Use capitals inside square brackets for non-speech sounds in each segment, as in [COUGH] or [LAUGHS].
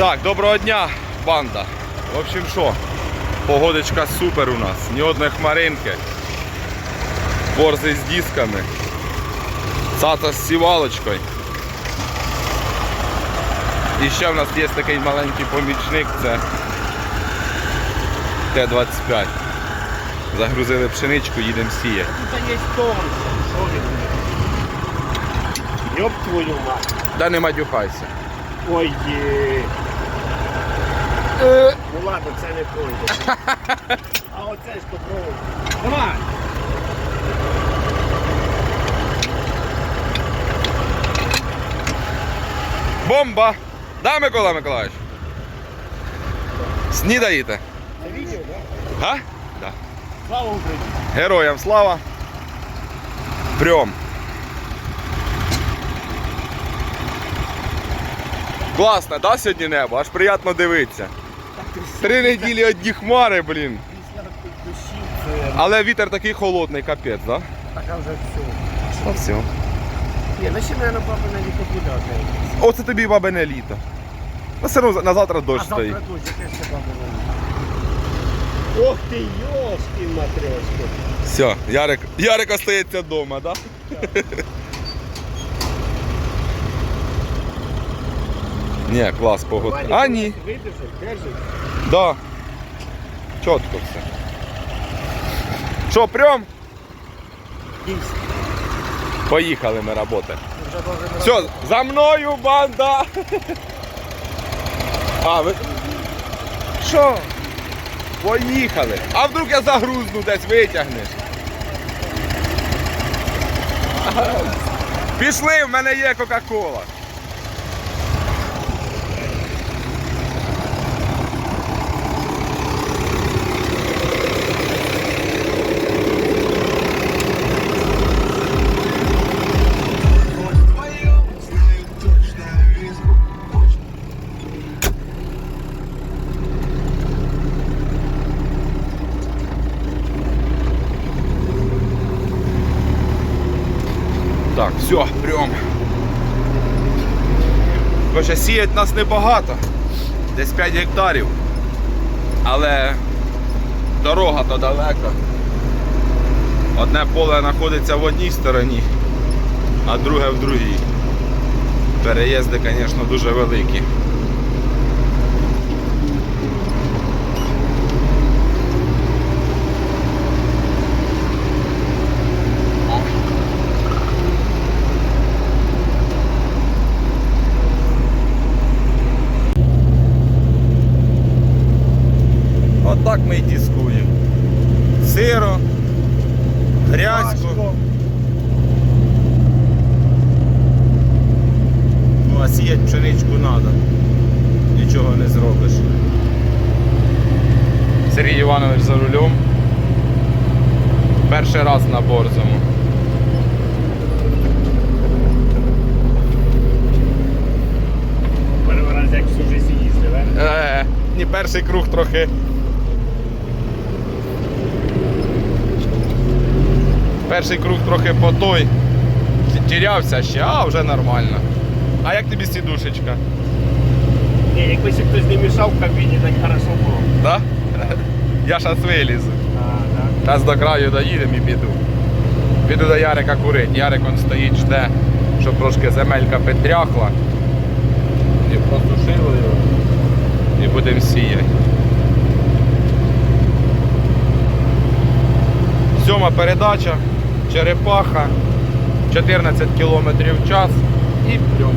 Так, доброго дня, банда. В общем, що, погодочка супер у нас. Ні одної хмаринки. Борзи з дисками. Цата з сівалочкою. І ще в нас є такий маленький помічник, це Т-25. Загрузили пшеничку, їдемо сіяти. Тут є тон, що він? Йоп твою мать. Да не матюхайся. Ой. Ну ладно, це не пройде. [LAUGHS] А оце ж попробуй. Давай. Бомба! Да, Микола Миколаївич? Снідаєте? Це відео, так? Га? Да. Слава Україні. Героям слава. Прям. Класно, да, сьогодні небо? Аж приємно дивитися. Так Три неділі одні хмари, блін. це Але вітер такий холодний, капець, да? така вже все. Ну все. Ні, ну ще, мабуть, на літо буде окей. Оце тобі бабине літо. Ну все одно на завтра дощ А стоїть. завтра дощ, яке ще на літо. Ох ти, йошки матрешки. Все, Ярик, Ярик остається вдома, да? Ні, клас погодка. А ні, да. Чітко все. Що, прям? Поїхали ми роботи. Все, за мною банда! А, ви. Що? Поїхали. А вдруг я загрузну десь витягнеш? Пішли, в мене є Кока-Кола. Хоча сіять нас небагато. Десь 5 гектарів. Але дорога то далека. Одне поле знаходиться в одній стороні, а друге в другій. Переїзди, звісно, дуже великі. Отак ми і дискуємо. Сиро, грязько. Важко. Ну, а сіять пшеничку треба. Нічого не зробиш. Сергій Іванович за рулем. Перший раз на борзому. Перший раз як всю життя їздив, е? Е, ні, перший круг трохи. Перший круг трохи по той. Тірявся ще, а вже нормально. А як тобі сідушечка? Ні, якби ще хтось не мішав в кабіні, так хорошо було. Да? Я щас вилізу. Зараз до краю доїдемо і піду. Піду до Ярика курить. Ярик он стоїть, жде, щоб трошки земелька підтряхла. І просушили його. І будемо сіяти. Сьома передача, черепаха, 14 км в час і прям.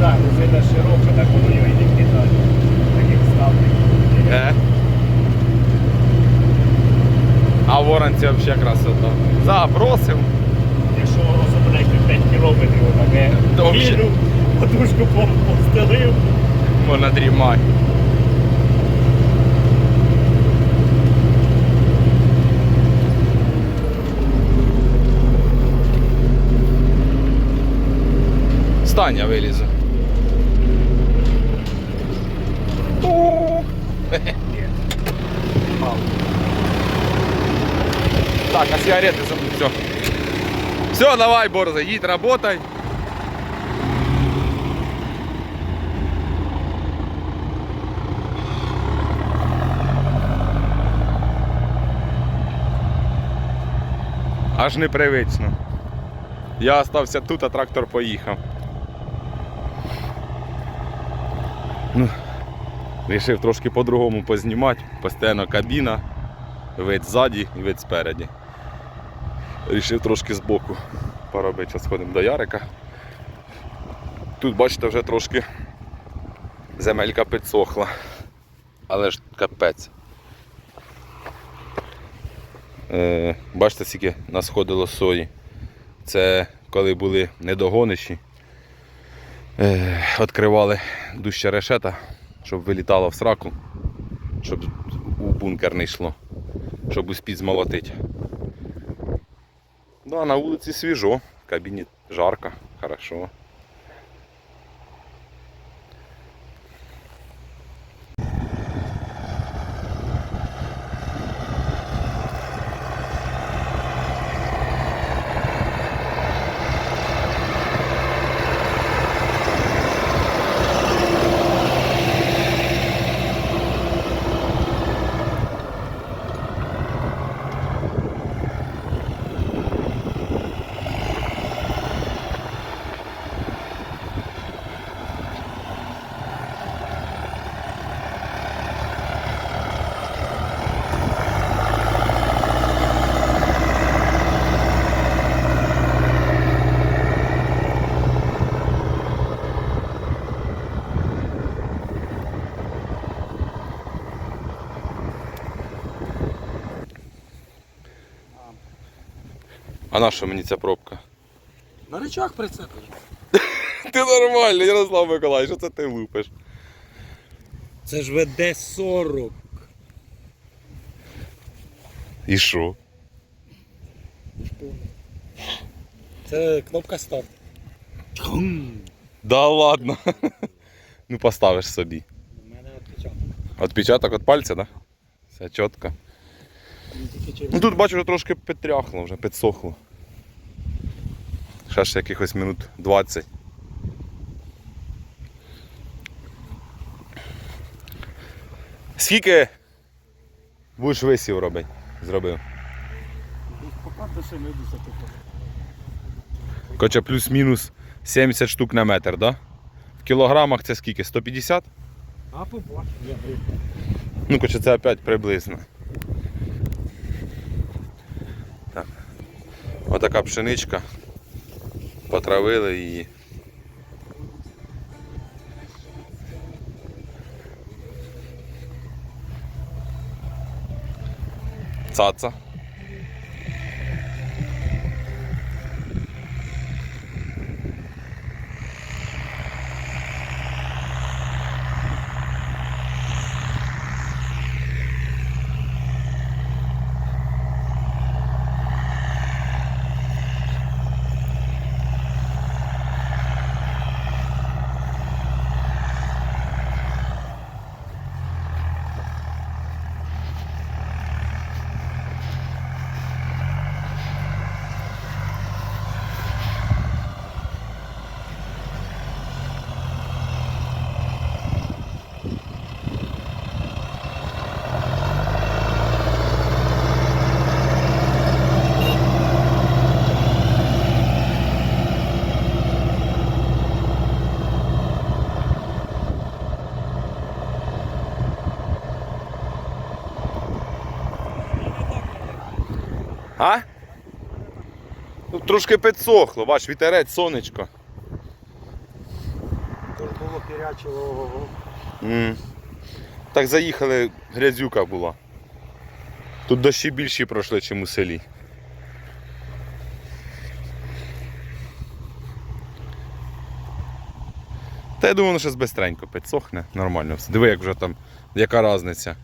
Так, резина широка, так воно його і не кидає. Таких ставлень. Е. А в Воронці взагалі красота. Запросив. Якщо 5 кілометрів, е, То взагалі- їду, подушку по- постелив. Можна дрімати. Стань, я [LAUGHS] Так, а сигарети за все. Все, давай, Борза, їдь, работай. Аж непривично. Я остався тут, а трактор поїхав. Ну, Рішив трошки по-другому познімати. Постійно кабіна, вид ззаді і вид спереді. Рішив трошки збоку поробити. Зараз сходимо до Ярика. Тут, бачите, вже трошки земелька підсохла. Але ж капець. Е, бачите, скільки насходило сої. Це коли були недогонищі. Е, відкривали дужче решета, щоб вилітало в сраку, щоб у бункер не йшло, щоб успіть змолотити. Да, на вулиці свіжо, в кабіні жарко, хорошо. А на що мені ця пробка? На речах прицепиш. [LAUGHS] Ти нормальний, Ярослав Миколаївич, що це ти лупиш? Це ж веде 40. І що? Це кнопка старт. Да ладно. Ну поставиш собі. У мене відпечаток. Отпечаток від пальця, да? Все чітко. Ну тут бачу, вже трошки підтряхло, вже підсохло. Ще ж якихось минут 20. Скільки будеш висів робити? Зробив. До 70 тут. Хоча плюс-мінус 70 штук на метр, да? В кілограмах це скільки? 150? А побач. Я говорю, Ну, хоча це опять приблизно. Отака пшеничка. Потравили її. Цаца. А? Ну, трошки підсохло, бач, вітерець, сонечко. ж було пірячило. ого-го. Так заїхали, грязюка була. Тут дощі більші пройшли, ніж у селі. Та я думаю, воно щось бистренько підсохне, нормально все. Диви, як вже там, яка різниця.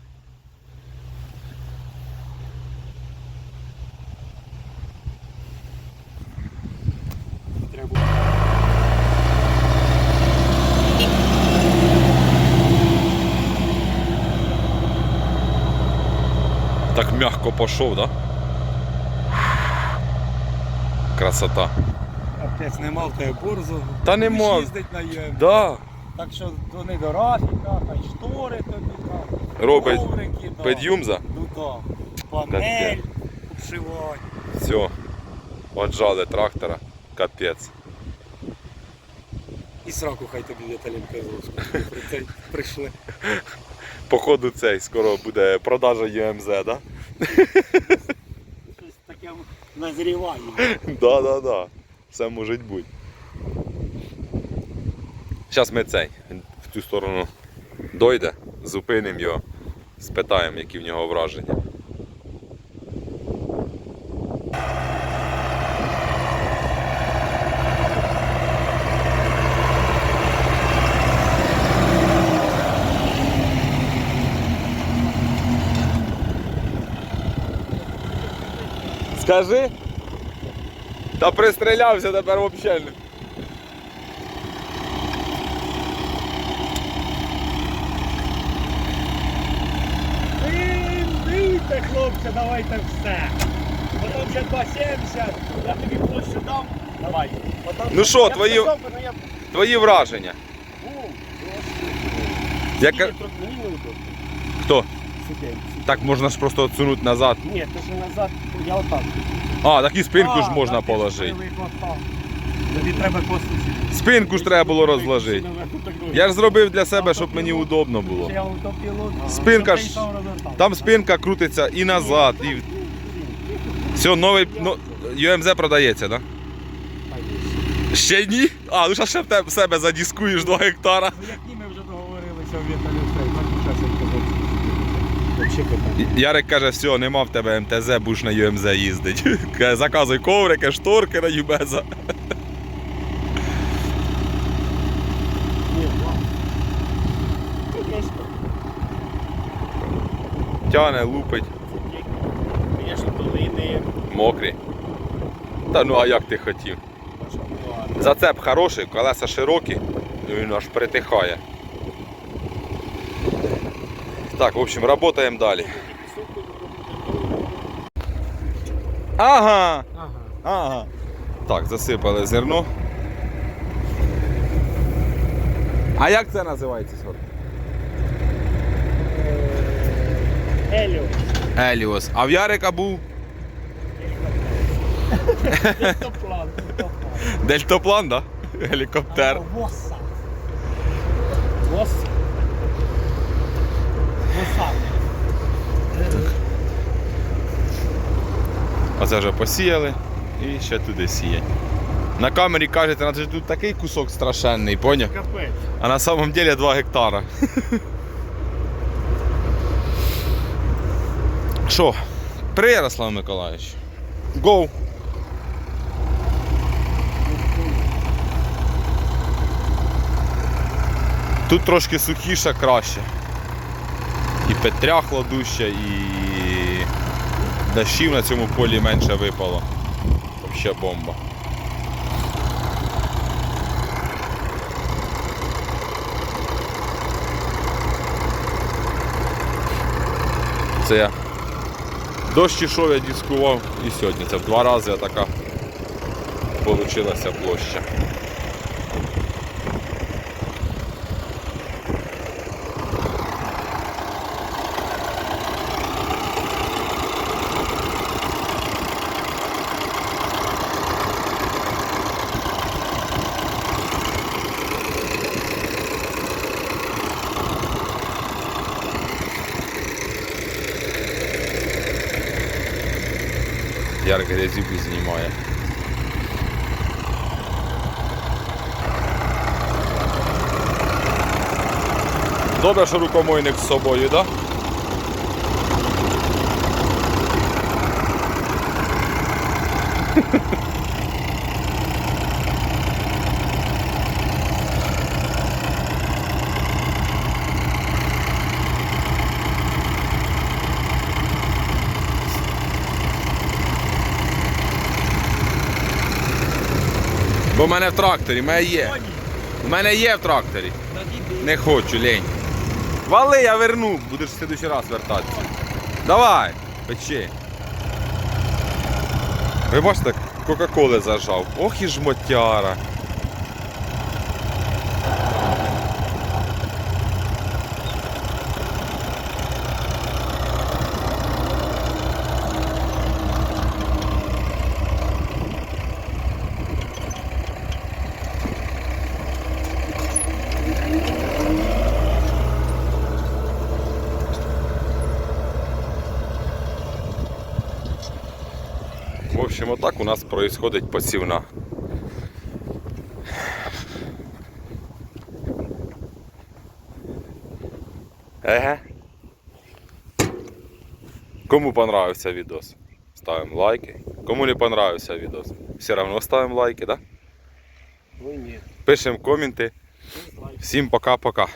Так м'яко пішов, да? Красота. Капець, нема в тебе борзого. Та нема. Будеш їздить на ЮМ. Да. Так що вони до Рафіка, хай штори тобі там. Робить коврики, да. під'юмза. Ну так. Панель, обшивання. Все. Отжали трактора. Капець. І сраку хай тобі Віталінка. При- Прийшли. [LAUGHS] Походу цей скоро буде продажа ЮМЗ, да? Щось таке назріває. [LAUGHS] Да, да, да. Все може бути. Зараз ми цей в цю сторону дойде, зупинимо його, спитаємо, які в нього враження. Скажи. Та пристрілявся тепер взагалі. Дивіться, хлопці, давайте все. Потім ще 270, я тобі площу дам. Давай. Потім- Ну що, Я твої- ну я- Твої враження. Бум, Яка... Мені мені неудобно. Хто? Сидень. Так можна ж просто отсунути назад. Ні, ти ж назад, я отак. А, так і спинку ж можна положити. Тобі треба послухати. Спинку ж треба було розложити. Я ж зробив для себе, щоб мені удобно було. Спинка ж- Там спинка крутиться і назад, і. Все, новий. Ну, UMZ продається, так? Да? Ще ні? А, ну зараз ще в тебе в себе задіскуєш 2 гектара. Ну як ні, ми вже договорилися в Віталію все, так час як казати. Вообще питання. Ярик каже, все, нема в тебе МТЗ, будеш на UMZ їздити. [LAUGHS] Каже, Заказуй коврики, шторки на Юбеза. Конечно. Тяне, лупить, мокрі. Та ну а як ти хотів? Зацеп хороший, колеса широкі, і він аж притихає. Так, в общем, работаємо далі. Ага! Ага. Ага. Так, засипали зерно. А як це називається сорт? Еліо. Еліос. А в Ярика був Дельтаплан. дельтаплан, да? Гелікоптер. Оце вже посіяли і ще туди сіять. На камері кажете, наче тут такий кусок страшенний, поняв? Капець. А на самом деле 2 гектара. Що? При Ярослав Миколаївич. Гоу. Тут трошки сухіше, краще. І петряхло дужче, і дощів на цьому полі менше випало. Взагалі бомба. Це я дощ ішов, я дискував і сьогодні. Це в два рази така получилася площа. Ярик грязюки знімає. Добре, що рукомойник з собою, так? Да? [LAUGHS] в мене в тракторі, в мене є. У мене є в тракторі. Не хочу, лень. Вали, я верну, будеш в следующий раз вертатися. Давай, печи. Ви бачите, Кока-Коли зажав. Ох і жмотяра. Общем, отак у нас происходить посівна. Еге. Кому понравився відос? Ставимо лайки. Кому не понравився відос? Все равно ставимо лайки, да? Ну ні. Пишемо коменти. Всім пока-пока.